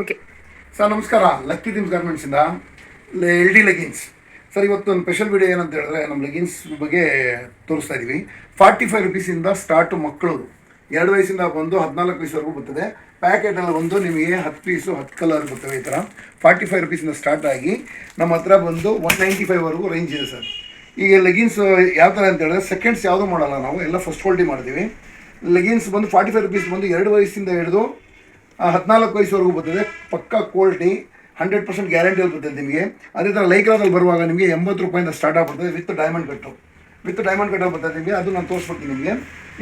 Okay sir ನಮಸ್ಕಾರ. Lucky ದಿಮ್ಸ್ ಗಾರ್ಮೆಂಟ್ಸಿಂದ L D leggings sir ಇವತ್ತು ಒಂದು ಸ್ಪೆಷಲ್ ವಿಡಿಯೋ ಏನಂತ ಹೇಳಿದ್ರೆ ನಮ್ಮ ಲೆಗಿನ್ಸ್ ಬಗ್ಗೆ ತೋರಿಸ್ತಾ ಇದ್ದೀವಿ ಫಾರ್ಟಿ ಫೈವ್ ರುಪೀಸಿಂದ ಸ್ಟಾರ್ಟು ಮಕ್ಕಳು. ಎರಡು ವಯಸ್ಸಿಂದ ಬಂದು ಹದಿನಾಲ್ಕು ವಯಸ್ಸುವರೆಗೂ ಬರ್ತದೆ. ಪ್ಯಾಕೆಟಲ್ಲಿ ಬಂದು ನಿಮಗೆ ಹತ್ತು ಪೀಸು ಹತ್ತು ಕಲರ್ ಬರ್ತವೆ ಈ ಥರ ಫಾರ್ಟಿ ಫೈವ್ ರುಪೀಸಿಂದ ಸ್ಟಾರ್ಟ್ ಆಗಿ ನಮ್ಮ ಹತ್ರ ಬಂದು ಒನ್ ನೈಂಟಿ ಫೈವ್ವರೆಗೂ ರೇಂಜ್ ಇದೆ ಸರ್ ಈಗ ಲೆಗಿನ್ಸ್ ಯಾವ ಥರ ಅಂತ ಹೇಳಿದ್ರೆ ಸೆಕೆಂಡ್ಸ್ ಯಾವುದೂ ಮಾಡಲ್ಲ ನಾವು. ಎಲ್ಲ ಫಸ್ಟ್ ಕ್ವಾಲಿಟಿ ಮಾಡ್ತೀವಿ. ಲೆಗಿನ್ಸ್ ಬಂದು ಫಾರ್ಟಿ ಫೈವ್ ರುಪೀಸ್ ಬಂದು ಎರಡು ವಯಸ್ಸಿಂದ ಹಿಡಿದು ಹದಿನಾಲ್ಕು ವಯಸ್ಸುವರೆಗೂ ಬರ್ತದೆ. ಪಕ್ಕಾ ಕ್ವಾಲಿಟಿ ಹಂಡ್ರೆಡ್ ಪರ್ಸೆಂಟ್ ಗ್ಯಾರಂಟಿಯಲ್ಲಿ ಬರ್ತದೆ ನಿಮಗೆ. ಅದೇ ಥರ ಲೈಕ್ರಾದಲ್ಲಿ ಬರುವಾಗ ನಿಮಗೆ ಎಂಬತ್ತು ರೂಪಾಯಿಂದ ಸ್ಟಾರ್ಟ್ ಆಗ್ಬಿಡ್ತದೆ with diamond cut with diamond cut ಬರ್ತದೆ ನಿಮಗೆ. ಅದು ನಾನು ತೋರಿಸ್ಬಿಡ್ತೀನಿ ನಿಮಗೆ.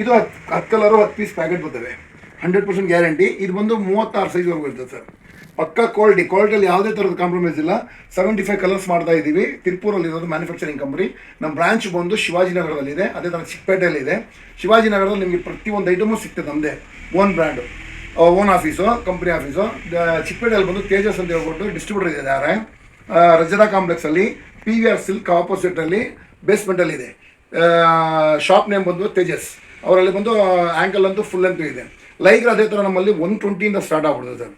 ಇದು ಹತ್ತು ಹತ್ತು ಕಲರು ಹತ್ತು ಪೀಸ್ ಪ್ಯಾಕೆಟ್ ಬರ್ತವೆ ಹಂಡ್ರೆಡ್ ಪರ್ಸೆಂಟ್ ಗ್ಯಾರಂಟಿ ಇದು ಬಂದು ಮೂವತ್ತಾರು ಸೈಜ್ವರೆಗೂ ಇರ್ತದೆ ಸರ್. ಪಕ್ಕಾ ಕ್ವಾಲಿಟಿ ಕ್ವಾಲಿಟಿಯಲ್ಲಿ ಯಾವುದೇ ಥರದ ಕಾಂಪ್ರಮೈಸ್ ಇಲ್ಲ. ಸೆವೆಂಟಿ ಫೈವ್ ಕಲರ್ಸ್ ಮಾಡ್ತಾ ಇದ್ದೀವಿ. ತಿರುಪೂರಲ್ಲಿ ಇರೋದು ಮ್ಯಾನುಫ್ಯಾಕ್ಚರಿಂಗ್ ಕಂಪ್ನಿ ನಮ್ಮ ಬ್ರಾಂಚ್ ಬಂದು ಶಿವಾಜಿನಗರದಲ್ಲಿದೆ. ಅದೇ ಥರ ಚಿಕ್ಕಪೇಟೆಯಲ್ಲಿದೆ. ಶಿವಾಜಿನಗರದಲ್ಲಿ ನಿಮಗೆ ಪ್ರತಿಯೊಂದು ಐಟಮು ಸಿಗ್ತದೆ ನಮ್ಮದೇ own brand own office company office ಚಿಕ್ಕಪೇಟೆಯಲ್ಲಿ ಬಂದು ತೇಜಸ್ ಅಂತ ಹೇಳ್ಬಿಟ್ಟು ಡಿಸ್ಟ್ರಿಬ್ಯೂಟರ್ ಇದ್ದಾರೆ. ಆ, ರಜರಾ ಕಾಂಪ್ಲೆಕ್ಸಲ್ಲಿ ಪಿ ವಿ ಆರ್ ಸಿಲ್ಕ್ ಆಪೋಸಿಟಲ್ಲಿ ಬೇಸ್ಮೆಂಟಲ್ಲಿ ಇದೆ. ಶಾಪ್ ನೇಮ್ ಬಂದು ತೇಜಸ್ ಅವರಲ್ಲಿ ಬಂದು ಆ್ಯಂಕಲ್ ಅಂತೂ ಫುಲ್ ಅಂತೂ ಇದೆ. ಲೈಕ್ ಅದೇ ಥರ ನಮ್ಮಲ್ಲಿ ಒನ್ ಟ್ವೆಂಟಿಯಿಂದ ಸ್ಟಾರ್ಟ್ ಆಗ್ಬಿಡುತ್ತೆ ಸರ್.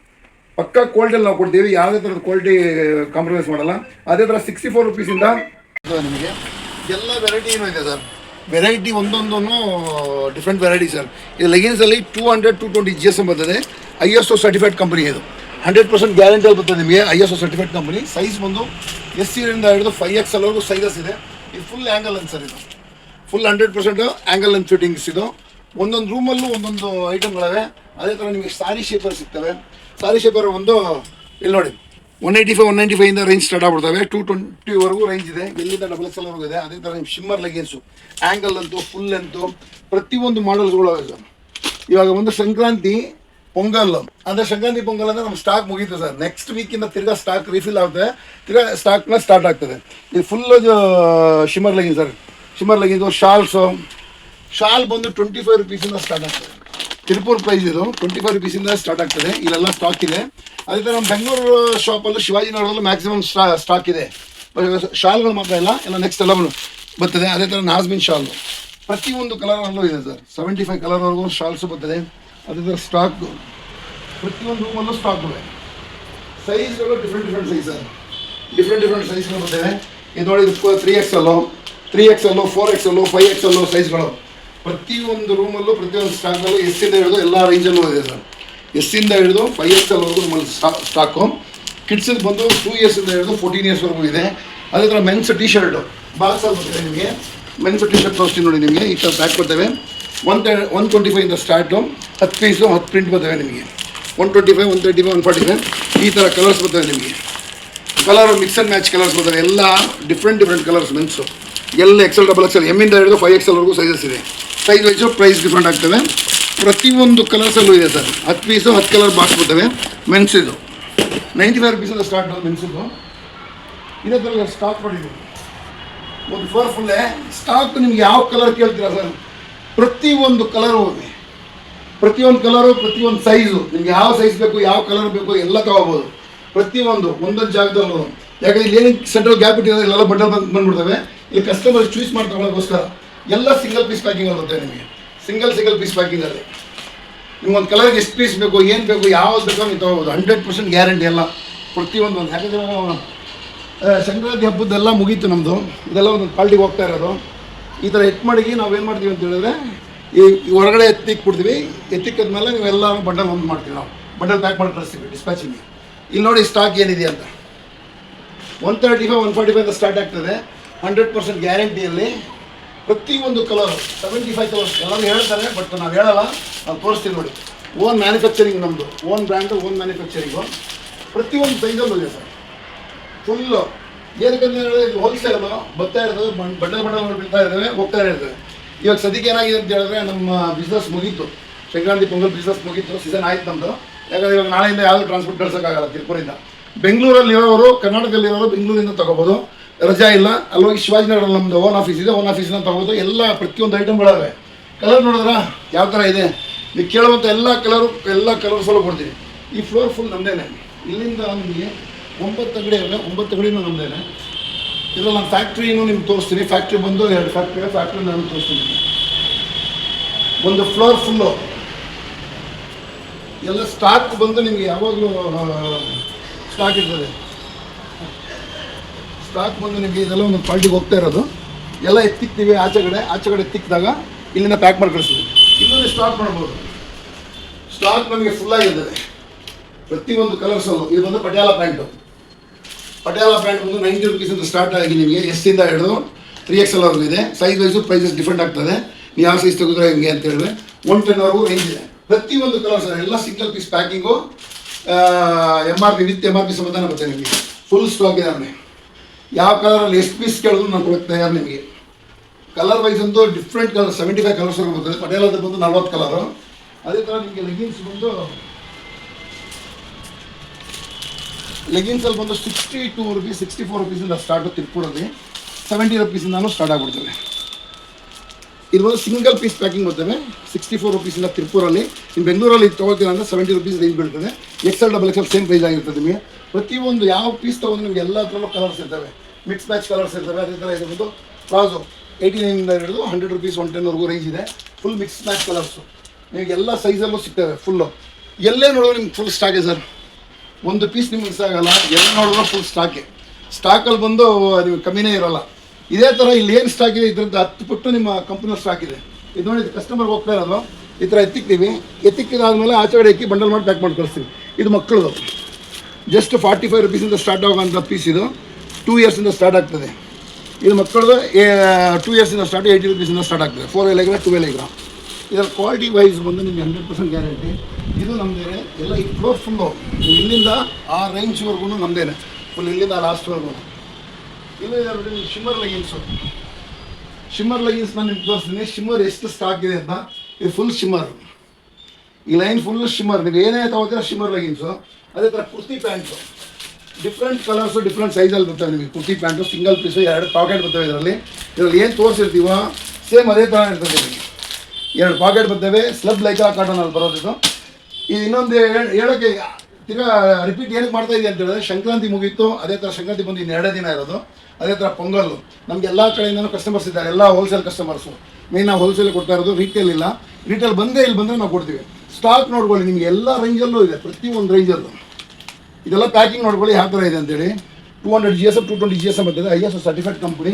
ಪಕ್ಕ ಕ್ವಾಲಿಟಿಯಲ್ಲಿ ನಾವು ಕೊಡ್ತೀವಿ ಯಾವುದೇ ಥರದ ಕ್ವಾಲಿಟಿ ಕಾಂಪ್ರಮೈಸ್ ಮಾಡಲ್ಲ. ಅದೇ ಥರ ಸಿಕ್ಸ್ಟಿ ಫೋರ್ ರುಪೀಸಿಂದ ನಿಮಗೆ ಎಲ್ಲ ವೆರೈಟಿನೂ ಇದೆ ಸರ್. ವೆರೈಟಿ ಒಂದೊಂದೂ ಡಿಫ್ರೆಂಟ್ ವೆರೈಟಿ ಸರ್ ಇದು ಲೆಗಿನ್ಸಲ್ಲಿ two hundred to twenty G S M ಬರ್ತದೆ I S O certified company ಇದು. ಹಂಡ್ರೆಡ್ ಪರ್ಸೆಂಟ್ ಗ್ಯಾರಂಟಿಯಲ್ಲಿ ಬರ್ತದೆ ನಿಮಗೆ I S O certified company size ಬಂದು ಎಸ್ ಸಿರಿಂದ ಹಿಡಿದು ಫೈವ್ ಎಕ್ಸ್ ಎಲ್ವರೆಗೂ ಸೈಜಸ್ ಇದೆ. ಇದು ಫುಲ್ ಆ್ಯಂಗಲ್ ಅಂತ ಸರ್ ಇದು. Full hundred percent ankle and fittings ಇದು. ಒಂದೊಂದು ರೂಮಲ್ಲೂ ಒಂದೊಂದು ಐಟಮ್ಗಳಿವೆ ಅದೇ ಥರ ನಿಮಗೆ ಸಾರಿ ಶೇಪರ್ ಸಿಗ್ತವೆ. ಸಾರಿ ಶೇಪರ್ ಒಂದು, ಇಲ್ಲಿ ನೋಡಿ. One eighty five, one ninety ಫೈವಿಂದ range start ಆಗ್ಬಿಡ್ತವೆ. ಟೂ ಟ್ವೆಂಟಿವರೆಗೂ ರೇಂಜ್ ಇದೆ. ಎಲ್ಲಿಂದ ಡಬಲ್ ಎಕ್ಸ್ ಎಲ್ವರೆಗೂ ಇದೆ. ಅದೇ ಥರ ಶಿಮ್ಮರ್ ಲೆಗಿನ್ಸು ಆ್ಯಂಗಲ್ ಅಂತು ಫುಲ್ ಅಂತೂ ಪ್ರತಿಯೊಂದು ಮಾಡಲ್ಸ್ಗಳು ಇವಾಗ ಒಂದು ಸಂಕ್ರಾಂತಿ ಪೊಂಗಲ್. ಅಂದರೆ ಸಂಕ್ರಾಂತಿ ಪೊಂಗಲ್ ಅಂದರೆ ನಮ್ಮ ಸ್ಟಾಕ್ ಮುಗೀತದೆ ಸರ್. ನೆಕ್ಸ್ಟ್ ವೀಕಿಂದ ತಿರ್ಗಾ ಸ್ಟಾಕ್ ರಿಫಿಲ್ ಆಗುತ್ತೆ. ತಿರ್ಗಾ ಸ್ಟಾಕ್ನ ಸ್ಟಾರ್ಟ್ ಆಗ್ತದೆ. ಇದು full shimmer legging sir. Shimmer leggings shawls shawl ಬಂದು ಟ್ವೆಂಟಿ ಫೈವ್ ರುಪೀಸಿಂದ ಸ್ಟಾರ್ಟ್ ಆಗ್ತದೆ. ತಿರುಪೂರ್ ಪ್ರೈಸ್ ಇದು. ಟ್ವೆಂಟಿ ಫೈವ್ ರುಪೀಸಿಂದ ಸ್ಟಾರ್ಟ್ ಆಗ್ತದೆ. ಇಲ್ಲೆಲ್ಲ ಸ್ಟಾಕ್ ಇದೆ. ಅದೇ ಥರ ನಮ್ಮ ಬೆಂಗಳೂರು ಶಾಪಲ್ಲೂ ಶಿವಾಜಿನಗರದಲ್ಲೂ ಮ್ಯಾಕ್ಸಿಮಮ್ ಸ್ಟಾ ಸ್ಟಾಕ್ ಇದೆ. ಶಾಲ್ಗಳು ಮಾತ್ರ ಇಲ್ಲ. ಎಲ್ಲ ನೆಕ್ಸ್ಟ್ ಎಲ್ಲ ಬರ್ತದೆ. ಅದೇ ಥರ ನಾಜ್ಮಿನ್ ಶಾಲ್ ಪ್ರತಿಯೊಂದು ಕಲರಲ್ಲೂ ಇದೆ ಸರ್ ಸೆವೆಂಟಿ ಫೈವ್ ಕಲರ್ವರೆಗೂ ಶಾಲ್ಸು ಬರ್ತದೆ. ಅದೇ ಥರ ಸ್ಟಾಕ್ ಪ್ರತಿಯೊಂದು ರೂಮಲ್ಲೂ ಸ್ಟಾಕ್ ಇದೆ. ಸೈಜ್ಗಳು different different size sir different different ಸೈಜ್ಗಳು ಬರ್ತವೆ. ಇದು ನೋಡಿ ತ್ರೀ ಎಕ್ಸ್ ಅಲ್ಲೋ three X L four X L five X L ಸೈಜ್ಗಳು ಪ್ರತಿಯೊಂದು ರೂಮಲ್ಲೂ ಪ್ರತಿಯೊಂದು ಸ್ಟಾಕಲ್ಲೂ ಎಸ್ಸಿಂದ ಹಿಡಿದು ಎಲ್ಲ ರೇಂಜಲ್ಲೂ ಇದೆ ಸರ್. ಎಸ್ಸಿಂದ ಹಿಡಿದು ಫೈವ್ ಎಕ್ಸ್ ಎಲ್ವರೆಗೂ ನಮ್ಮಲ್ಲಿ ಸ್ಟಾಕು ಕಿಡ್ಸಿಗೆ ಬಂದು ಟೂ ಇಯರ್ಸಿಂದ ಹಿಡಿದು ಫೋರ್ಟೀನ್ ಇಯರ್ಸ್ವರೆಗೂ ಇದೆ. ಅದೇ ಥರ ಮೆನ್ಸ್ ಟಿ ಶರ್ಟು ಬಾಕ್ಸಲ್ಲಿ ಬರ್ತದೆ ನಿಮಗೆ. ಮೆನ್ಸ್ ಟಿ ಶರ್ಟ್ ತೋರಿಸ್ತೀನಿ ನೋಡಿ ನಿಮಗೆ. ಈ ಥರ ಪ್ಯಾಕ್ ಬರ್ತವೆ. ಒನ್ ತೆ ಒನ್ ಟ್ವೆಂಟಿ ಫೈವಿಂದ ಸ್ಟಾರ್ಟು ಹತ್ತು ಪೀಸು ಹತ್ತು ಪ್ರಿಂಟ್ ಬರ್ತವೆ ನಿಮಗೆ. One twenty five one thirty five one forty five ಈ ಥರ ಕಲರ್ಸ್ ಬರ್ತವೆ ನಿಮಗೆ. Colour mix and match colours ಬರ್ತವೆ. ಎಲ್ಲ ಡಿಫ್ರೆಂಟ್ ಡಿಫ್ರೆಂಟ್ ಕಲರ್ಸ್ ಮೆನ್ಸು ಎಲ್ಲ ಎಕ್ಸೆಲ್ ಡಬಲ್ ಎಕ್ಸೆಲ್ ಎಮ್ಮಿಂದ ಹಿಡಿದು ಫೈವ್ ಎಕ್ಸೆಲ್ವರೆಗೂ ಸೈಜಸ್ ಇದೆ. ಸೈಜ್ ವೈಸು ಪ್ರೈಸ್ ಡಿಫ್ರೆಂಟ್ ಆಗ್ತವೆ ಪ್ರತಿಯೊಂದು ಕಲರ್ಸಲ್ಲೂ ಇದೆ ಸರ್. ಹತ್ತು ಪೀಸು ಹತ್ತು ಕಲರ್ ಬಾಕ್ಸ್ ಬರ್ತವೆ ಮೆನ್ಸ್ ಇದು ನೈಂಟಿ ಫೈವ್ ಸ್ಟಾರ್ಟ್ ಸ್ಟಾರ್ಟ್ ಮೆನ್ಸಿದ್ದು ಇದೇ ಥರ ಸ್ಟಾಕ್ ಮಾಡಿದ್ದೀವಿ. ಒಂದು ಫೋರ್ ಫುಲ್ಲೇ ಸ್ಟಾಕ್ ನಿಮ್ಗೆ ಯಾವ ಕಲರ್ ಕೇಳ್ತೀರಾ ಸರ್? ಪ್ರತಿಯೊಂದು ಕಲರ್ ಹೋಗಿ. ಪ್ರತಿಯೊಂದು ಕಲರು ಪ್ರತಿಯೊಂದು ಸೈಜು ನಿಮ್ಗೆ ಯಾವ ಸೈಜ್ ಬೇಕು, ಯಾವ ಕಲರ್ ಬೇಕು ಎಲ್ಲ ತಗೋಬೋದು. ಪ್ರತಿಯೊಂದು ಒಂದೊಂದು ಜಾಗದಲ್ಲೂ. ಯಾಕಂದ್ರೆ ಇಲ್ಲಿ ಏನೇನು ಸೆಂಟ್ರಲ್ ಗ್ಯಾಪ್ ಇಟ್ಟಿರೋದು ಎಲ್ಲ ಬಟ್ಟೆ ಬಂದು ಬಂದ್ಬಿಡ್ತವೆ. ಇಲ್ಲಿ ಕಸ್ಟಮರ್ ಚೂಸ್ ಮಾಡ್ಕೊಳ್ಳೋಕ್ಕೋಸ್ಕರ ಎಲ್ಲ ಸಿಂಗಲ್ ಪೀಸ್ ಪ್ಯಾಕಿಂಗ್ ಬರುತ್ತೆ ನಿಮಗೆ. ಸಿಂಗಲ್ ಸಿಂಗಲ್ ಪೀಸ್ ಪ್ಯಾಕಿಂಗಲ್ಲಿ ನಿಮ್ಗೆ ಒಂದು ಕಲರ್ಗೆ ಎಷ್ಟು ಪೀಸ್ ಬೇಕು, ಏನು ಬೇಕು, ಯಾವ್ದು ಬೇಕೋ ನೀವು ತೊಗೋಬೋದು ಹಂಡ್ರೆಡ್ ಪರ್ಸೆಂಟ್ ಗ್ಯಾರಂಟಿ ಎಲ್ಲ. ಪ್ರತಿಯೊಂದು ಒಂದು ಯಾಕಂದರೆ ಸಂಕ್ರಾಂತಿ ಹಬ್ಬದ್ದೆಲ್ಲ ಮುಗೀತು ನಮ್ಮದು ಇದೆಲ್ಲ ಒಂದು ಪಾಲ್ಟಿಗೆ ಹೋಗ್ತಾ ಇರೋದು. ಈ ಥರ ಎತ್ ಮಾಡಿ ಏನು ಮಾಡ್ತೀವಿ ಅಂತ ಹೇಳಿದ್ರೆ, ಈ ಎತ್ತಿಕ್ಕೆ ಕೊಡ್ತೀವಿ ಎತ್ತಿಕ್ಕದ ಮೇಲೆ ನೀವೆಲ್ಲ ಬಂಡಲ್ ಒಂದು ಮಾಡ್ತೀವಿ ನಾವು. ಬಂಡಲ್ ಪ್ಯಾಕ್ ಮಾಡಿ ಕಳಿಸ್ತೀವಿ ಡಿಸ್ಪ್ಯಾಚಿಂಗ್ ಇಲ್ಲಿ ನೋಡಿ ಸ್ಟಾಕ್ ಏನಿದೆ ಅಂತ. One thirty five one forty five start ಆಗ್ತದೆ ಹಂಡ್ರೆಡ್ ಪರ್ಸೆಂಟ್ ಗ್ಯಾರಂಟಿಯಲ್ಲಿ ಪ್ರತಿಯೊಂದು ಕಲರ್ ಸೆವೆಂಟಿ ಫೈವ್ ಕಲರ್ಸ್ ಎಲ್ಲರೂ ಹೇಳ್ತಾರೆ ಬಟ್ ನಾವು ಹೇಳಲ್ಲ, ನಾವು ತೋರಿಸ್ತೀವಿ ನೋಡಿ. ಓನ್ ಮ್ಯಾನುಫ್ಯಾಕ್ಚರಿಂಗ್ ನಮ್ಮದು ಓನ್ ಬ್ರ್ಯಾಂಡು ಓನ್ ಮ್ಯಾನುಫ್ಯಾಕ್ಚರಿಂಗು ಪ್ರತಿಯೊಂದು ಸೈಜಲ್ಲೂ ಇದೆ ಸರ್. ಫುಲ್ಲು ಏನಕ್ಕಂತ ಹೇಳಿದ್ರೆ ಇದು ಹೋಲ್ಸೇಲು ಬರ್ತಾ ಇರ್ತದೆ, ಬಣ್ಣ ಬಣ್ಣ ಬಿಡ್ತಾ ಇರ್ತವೆ ಹೋಗ್ತಾ ಇರ್ತವೆ ಇವಾಗ ಸದ್ಯಕ್ಕೆ ಏನಾಗಿದೆ ಅಂತ ಹೇಳಿದ್ರೆ, ನಮ್ಮ ಬಿಸ್ನೆಸ್ ಮುಗೀತು. ಸಂಕ್ರಾಂತಿ ಪೊಂಗಲ್ ಬಿಸ್ನೆಸ್ ಮುಗೀತು. ಸೀಸನ್ ಆಯ್ತು ನಮ್ಮದು ಯಾಕಂದರೆ ಇವಾಗ ನಾಳೆಯಿಂದ ಯಾವುದು ಟ್ರಾನ್ಸ್ಪೋರ್ಟ್ ಕಳ್ಸೋಕ್ಕಾಗಲ್ಲ ತಿರುಪುರಿಂದ. ಬೆಂಗಳೂರಲ್ಲಿರೋರು, ಕರ್ನಾಟಕದಲ್ಲಿರೋರು ಬೆಂಗಳೂರಿಂದ ತಗೋಬೋದು. ರಜಾ ಇಲ್ಲ. ಅಲ್ಲಿ ಹೋಗಿ ಶಿವಾಜಿನಗರಲ್ಲಿ ನಮ್ಮದು ಓನ್ ಆಫೀಸ್ ಇದೆ. ಓನ್ ಆಫೀಸ್ ಅಂತ ಹೋಗೋದು ಎಲ್ಲ ಪ್ರತಿಯೊಂದು ಐಟಮ್ಗಳವೆ ಕಲರ್ ನೋಡಿದ್ರಾ? ಯಾವ ಥರ ಇದೆ? ನೀವು ಕೇಳುವಂಥ ಎಲ್ಲ ಕಲರು ಎಲ್ಲ ಕಲರ್ಸಲ್ಲೂ ಕೊಡ್ತೀನಿ ಈ ಫ್ಲೋರ್ ಫುಲ್ ನಮ್ಮದೇನೆ ಇಲ್ಲಿಂದ ನಿಮಗೆ ಒಂಬತ್ತು ಅಂಗಡಿ ಅಂದರೆ ಒಂಬತ್ತು ಅಂಗಡಿನೂ ನಮ್ಮದೇನೆ ಇಲ್ಲ ನಾನು ಫ್ಯಾಕ್ಟ್ರಿನೂ ನಿಮ್ಗೆ ತೋರಿಸ್ತೀನಿ. ಫ್ಯಾಕ್ಟ್ರಿ ಬಂದು ಎರಡು ಫ್ಯಾಕ್ಟ್ರಿ ಫ್ಯಾಕ್ಟ್ರಿ ನಾನು ತೋರಿಸ್ತೀನಿ ಒಂದು ಫ್ಲೋರ್ ಫುಲ್ಲು ಎಲ್ಲ ಸ್ಟಾಕ್ ಬಂದು ನಿಮಗೆ ಯಾವಾಗಲೂ ಸ್ಟಾಕ್ ಇರ್ತದೆ. ಸ್ಟಾಕ್ ಬಂದು ನಿಮಗೆ ಇದೆಲ್ಲ ಒಂದು ಕ್ವಾಲಿಟಿಗೆ ಹೋಗ್ತಾ ಇರೋದು. ಎಲ್ಲ ಎತ್ತಿಕ್ತೀವಿ ಆಚೆ ಕಡೆ ಆಚೆ ಕಡೆ ಎತ್ತಿಕ್ಕಿದಾಗ ಇಲ್ಲಿಂದ ಪ್ಯಾಕ್ ಮಾಡಿ ಕಳಿಸ್ತೀವಿ ಇನ್ನೊಂದು ಸ್ಟಾಕ್ ಮಾಡ್ಬೋದು. ಸ್ಟಾಕ್ ನಮಗೆ ಫುಲ್ ಆಗಿರ್ತದೆ ಪ್ರತಿಯೊಂದು ಕಲರ್ಸಲ್ಲೂ ಇದು ಬಂದು ಪಟಿಯಾಲ ಪ್ಯಾಂಟು. ಪಟ್ಯಾಲ ಪ್ಯಾಂಟ್ ಬಂದು ನೈಂಟಿ ರುಪೀಸ್ ಅಂತ ಸ್ಟಾರ್ಟ್ ಆಗಿ ನಿಮಗೆ ಎಸ್ಸಿಂದ ಹಿಡಿದು ತ್ರೀ ಎಕ್ಸ್ ಎಲ್ ಅವ್ರಿಗೆ ಇದೆ. ಸೈಜ್ ವೈಸು ಪ್ರೈಸಸ್ ಡಿಫ್ರೆಂಟ್ ಆಗ್ತದೆ. ನೀವು ಯಾವ ಸೈಜ್ ತೆಗೆದ್ರೆ ಹೆಂಗೆ ಅಂತ ಹೇಳಿದ್ರೆ ಒನ್ ಟೆನ್ ವರೆಗೂ ರೇಂಜ್ ಇದೆ. ಪ್ರತಿಯೊಂದು ಕಲರ್ಸ್ ಎಲ್ಲ single piece packing M R P with M R P ಸಮಾಧಾನ ಬರ್ತೇನೆ ನಿಮಗೆ. ಫುಲ್ ಸ್ಟಾಕ್ ಇದೆ ನಮಗೆ ಯಾವ ಕಲರಲ್ಲಿ ಎಷ್ಟು ಪೀಸ್ ಕೇಳಿದ್ರು ನಾನು ಕೊಡಕ್ಕೆ ತಯಾರು ನಿಮಗೆ. ಕಲರ್ ವೈಸ್ ಅಂತೂ different colour seventy five colours ಬರ್ತದೆ ಪಟೇಲದ ಬಂದು ನಲ್ವತ್ತು ಕಲರು ಅದೇ ಥರ ನಿಮಗೆ ಲೆಗಿನ್ಸ್ ಬಂದು ಲೆಗಿನ್ಸಲ್ಲಿ ಬಂದು sixty two rupees sixty four ರುಪೀಸಿಂದ start ತಿರ್ಪುರಲ್ಲಿ ಸೆವೆಂಟಿ ರುಪೀಸಿಂದನೂ ಸ್ಟಾರ್ಟ್ ಆಗಿಬಿಡ್ತವೆ ಇದು ಬಂದು ಸಿಂಗಲ್ ಪೀಸ್ ಪ್ಯಾಕಿಂಗ್ ಬರ್ತವೆ ಸಿಕ್ಸ್ಟಿ ಫೋರ್ ರುಪೀಸಿಂದ ತಿರುಪೂರಲ್ಲಿ. ಇನ್ನು ಬೆಂಗಳೂರಲ್ಲಿ ತೊಗೋತೀರ ಅಂದರೆ ಸೆವೆಂಟಿ ರುಪೀಸ್ ರೇಂಜ್ ಬೀಳ್ತದೆ. L double XL same price ಆಗಿರ್ತದೆ ನಿಮಗೆ. ಪ್ರತಿಯೊಂದು ಯಾವ ಪೀಸ್ ತೊಗೊಂಡು ನಿಮ್ಗೆ ಎಲ್ಲ ಥರಲ್ಲೂ ಕಲರ್ಸ್ ಇರ್ತವೆ. ಮಿಕ್ಸ್ ಮ್ಯಾಚ್ ಕಲರ್ಸ್ ಇರ್ತವೆ, ಅದೇ ಥರ ಇದು ಬಂದು ಪ್ಲಾಜೋ ಏಯ್ಟಿ ನೈನಿಂದ ಹಿಡಿದು ಹಂಡ್ರೆಡ್ ರುಪೀಸ್ ಒನ್ ಟೆನ್ವರೆಗೂ ರೇಂಜ್ ಇದೆ. ಫುಲ್ ಮಿಕ್ಸ್ ಮ್ಯಾಚ್ ಕಲರ್ಸು ನಿಮಗೆ ಎಲ್ಲ ಸೈಜಲ್ಲೂ ಸಿಗ್ತವೆ ಫುಲ್ಲು ಎಲ್ಲೇ ನೋಡಿದ್ರು ನಿಮ್ಗೆ ಫುಲ್ ಸ್ಟಾಕೆ ಸರ್. ಒಂದು ಪೀಸ್ ನಿಮ್ಗೆ ಮಿಸ್ ಆಗೋಲ್ಲ, ಎಲ್ಲ ನೋಡಿದ್ರು ಫುಲ್ ಸ್ಟಾಕೆ ಸ್ಟಾಕಲ್ಲಿ ಬಂದು ಅದು ಕಮ್ಮಿನೇ ಇರೋಲ್ಲ. ಇದೇ ಥರ ಇಲ್ಲಿ ಏನು ಸ್ಟಾಕ್ ಇದೆ, ಇದ್ರದ್ದು ಹತ್ತು ಪಟ್ಟು ನಿಮ್ಮ ಕಂಪ್ನಿಯಲ್ಲಿ ಸ್ಟಾಕ್ ಇದೆ. ಇದು ನೋಡಿ ಕಸ್ಟಮರ್ಗೆ ಹೋಗ್ತಾ ಇರೋದು. ಈ ಥರ ಎತ್ತಿಕ್ತೀವಿ. ಎತ್ತಿಕ್ಕಿದಾದ್ಮೇಲೆ ಆಚೆ ಕಡೆ ಎಕ್ಕಿ ಬಂಡಲ್ ಮಾಡಿ ಪ್ಯಾಕ್ ಮಾಡಿ ಕಳಿಸ್ತೀವಿ. ಇದು ಮಕ್ಕಳದು. ಜಸ್ಟ್ ಫಾರ್ಟಿ ಫೈವ್ ರುಪೀಸಿಂದ ಸ್ಟಾರ್ಟ್ ಆಗೋಂಥ ಪೀಸ್ ಇದು. ಟೂ ಇಯರ್ಸಿಂದ ಸ್ಟಾರ್ಟ್ ಆಗ್ತದೆ. ಇದು ಮಕ್ಕಳದು ಟೂ ಇಯರ್ಸಿಂದ ಸ್ಟಾರ್ಟ್ ಏಯ್ಟಿ ರುಪೀಸಿಂದ ಸ್ಟಾರ್ಟ್ ಆಗ್ತದೆ. ಫೋರ್ ಎಲೆಗ್ರಾ ಟೂ ಎಲೆಗ್ರಾ ಇದರ ಕ್ವಾಲಿಟಿ ವೈಸ್ ಬಂದು ನಿಮಗೆ ಹಂಡ್ರೆಡ್ ಪರ್ಸೆಂಟ್ ಗ್ಯಾರಂಟಿ ಇದು ನಮ್ದೇ ಎಲ್ಲ ಈ ಫ್ಲೋರ್ ಫುಲ್ಲು ಇಲ್ಲಿಂದ ಆ ರೇಂಜ್ವರೆಗೂ ನಮ್ಮದೇನೆ ಫುಲ್ ಇಲ್ಲಿಂದ ಲಾಸ್ಟ್ವರೆಗೂ ಇಲ್ಲ ಇದೆ ನೋಡಿ ನಿಮ್ಗೆ ಶಿಮ್ಮರ್ ಲೆಗಿನ್ಸು ಶಿಮ್ಮರ್ ಲೆಗಿನ್ಸ್ ನಾನು ನಿಮ್ಗೆ ತೋರಿಸ್ತೀನಿ. ಶಿಮ್ಮರ್ ಎಷ್ಟು ಸ್ಟಾಕ್ ಇದೆ ಅಂತ. ಇದು ಫುಲ್ ಶಿಮ್ಮರ್ ಈ ಲೈನ್ ಫುಲ್ ಶಿಮರ್ ನೀವು ಏನೇ ತಗೋತೀರ ಶಿಮರ್ ಲೆಗಿನ್ಸು ಅದೇ ಥರ kurti pant different colours different ಸೈಜಲ್ಲಿ ಬರ್ತವೆ ನಿಮಗೆ ಕುರ್ತಿ ಪ್ಯಾಂಟು ಸಿಂಗಲ್ ಪೀಸು ಎರಡು ಪಾಕೆಟ್ ಬರ್ತವೆ ಇದರಲ್ಲಿ. ಇದರಲ್ಲಿ ಏನು ತೋರಿಸಿರ್ತೀವೋ ಸೇಮ್ ಅದೇ ಥರ ಇರ್ತದೆ ನಿಮಗೆ. ಎರಡು ಪಾಕೆಟ್ ಬರ್ತವೆ ಸ್ಲಬ್ ಲೈಕಾ ಕಾಟನಲ್ಲಿ ಬರೋದಿದು ಇದು. ಇನ್ನೊಂದು ಹೇಳ್- ಹೇಳೋಕ್ಕೆ ತಿರ್ಗಾ ರಿಪೀಟ್ ಏನಕ್ಕೆ ಮಾಡ್ತಾ ಅಂತ ಹೇಳಿದ್ರೆ ಸಂಕ್ರಾಂತಿ ಮುಗೀತು, ಅದೇ ಥರ ಸಂಕ್ರಾಂತಿ ಬಂದು ಇನ್ನು ಎರಡೇ ದಿನ ಇರೋದು. ಅದೇ ಥರ ಪೊಂಗಲ್ಲು ನಮಗೆ ಎಲ್ಲ ಕಡೆಯಿಂದನೂ ಕಸ್ಟಮರ್ಸ್ ಇದ್ದಾರೆ, ಎಲ್ಲ ಹೋಲ್ಸೇಲ್ ಕಸ್ಟಮರ್ಸು ಮೇನ್ ನಾವು ಹೋಲ್ಸೇಲ್ ಕೊಡ್ತಾ ಇರೋದು ರೀಟೇಲ್ ಇಲ್ಲ. ರೀಟೇಲ್ ಬಂದೇ ಇಲ್ಲಿ ಬಂದರೆ ನಾವು ಕೊಡ್ತೀವಿ. ಸ್ಟಾಕ್ ನೋಡ್ಕೊಳ್ಳಿ, ನಿಮಗೆ ಎಲ್ಲ ರೇಂಜಲ್ಲೂ ಇದೆ, ಪ್ರತಿ ಒಂದು ರೇಂಜಲ್ಲೂ ಇದೆಲ್ಲ ಪ್ಯಾಕಿಂಗ್ ನೋಡ್ಕೊಳ್ಳಿ, ಯಾವ ಥರ ಇದೆ ಅಂತೇಳಿ. Two hundred G S F two twenty G S F ಬಂದಿದೆ I S certified company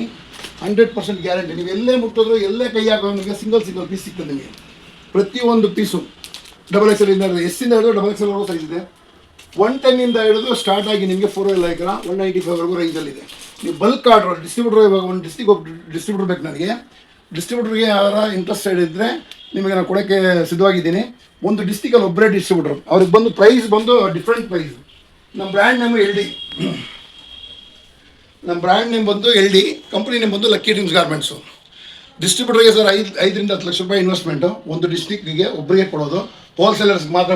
hundred percent guarantee ನೀವು ಎಲ್ಲೇ ಮುಟ್ಟಿದ್ರು, ಎಲ್ಲೇ ಕೈ ಹಾಕೋ ನಿಮಗೆ ಸಿಂಗಲ್ ಸಿಂಗಲ್ ಪೀಸ್ ಸಿಗ್ತದೆ ನಿಮಗೆ. ಪ್ರತಿಯೊಂದು ಪೀಸು ಡಬಲ್ ಎಕ್ಸ್ ಇಂದ ಹಿಡಿದು ಎಸ್ಸಿಂದ ಹಿಡಿದು ಡಬಲ್ ಎಕ್ಸ್ ಎಲ್ವರೆಗೂ ಸೈಜ್ ಇದೆ. ಒನ್ ಟೆನ್ನಿಂದ ಹಿಡಿದು ಸ್ಟಾರ್ಟ್ ಆಗಿ ನಿಮಗೆ ಫೋರ್ ವೈಲ್ ಲೈಕ್ರ ಒನ್ ನೈಂಟಿ ಫೈವ್ವರೆಗೂ ರೇಂಜಲ್ಲಿದೆ ನೀವು ಬಲ್ಕ್ ಆರ್ಡ್ರ್ ಡಿಸ್ಟ್ರಿಬ್ಯೂಟರ್ ಇವಾಗ ಒಂದು ಡಿಸ್ಟಿಕ್ ಡಿಸ್ಟ್ರಿಬ್ಯೂಟರ್ ಬೇಕು ನನಗೆ. ಡಿಸ್ಟ್ರಿಬ್ಯೂಟರ್ಗೆ ಯಾರ ಇಂಟ್ರೆಸ್ಟೆಡ್ ಇದ್ದರೆ ನಿಮಗೆ ನಾನು ಕೊಡೋಕ್ಕೆ ಸಿದ್ಧವಾಗಿದ್ದೀನಿ. ಒಂದು ಡಿಸ್ಟಿಕಲ್ಲಿ ಒಬ್ಬರೇ ಡಿಸ್ಟ್ರಿಬ್ಯೂಟರ್ ಅವ್ರಿಗೆ ಬಂದು ಪ್ರೈಸ್ ಬಂದು ಡಿಫ್ರೆಂಟ್ ಪ್ರೈಸ್ ನಮ್ಮ ಬ್ರ್ಯಾಂಡ್ ನೇಮು ಎಲ್ ಡಿ ನಮ್ಮ ಬ್ರ್ಯಾಂಡ್ ನೇಮ್ ಬಂದು ಎಲ್ ಡಿ ಕಂಪ್ನಿ ನೇಮ್ ಬಂದು ಲಕ್ಕಿ ಡ್ರೀಮ್ಸ್ ಗಾರ್ಮೆಂಟ್ಸು ಡಿಸ್ಟ್ರಿಬ್ಯೂಟರ್ಗೆ ಸರ್ ಐದು, ಐದರಿಂದ ಹತ್ತು ಲಕ್ಷ ರೂಪಾಯಿ ಇನ್ವೆಸ್ಟ್ಮೆಂಟು ಒಂದು ಡಿಸ್ಟಿಕ್ಗೆ ಒಬ್ಬರಿಗೆ ಕೊಡೋದು. ಹೋಲ್ಸೇಲರ್ಸ್ಗೆ ಮಾತ್ರ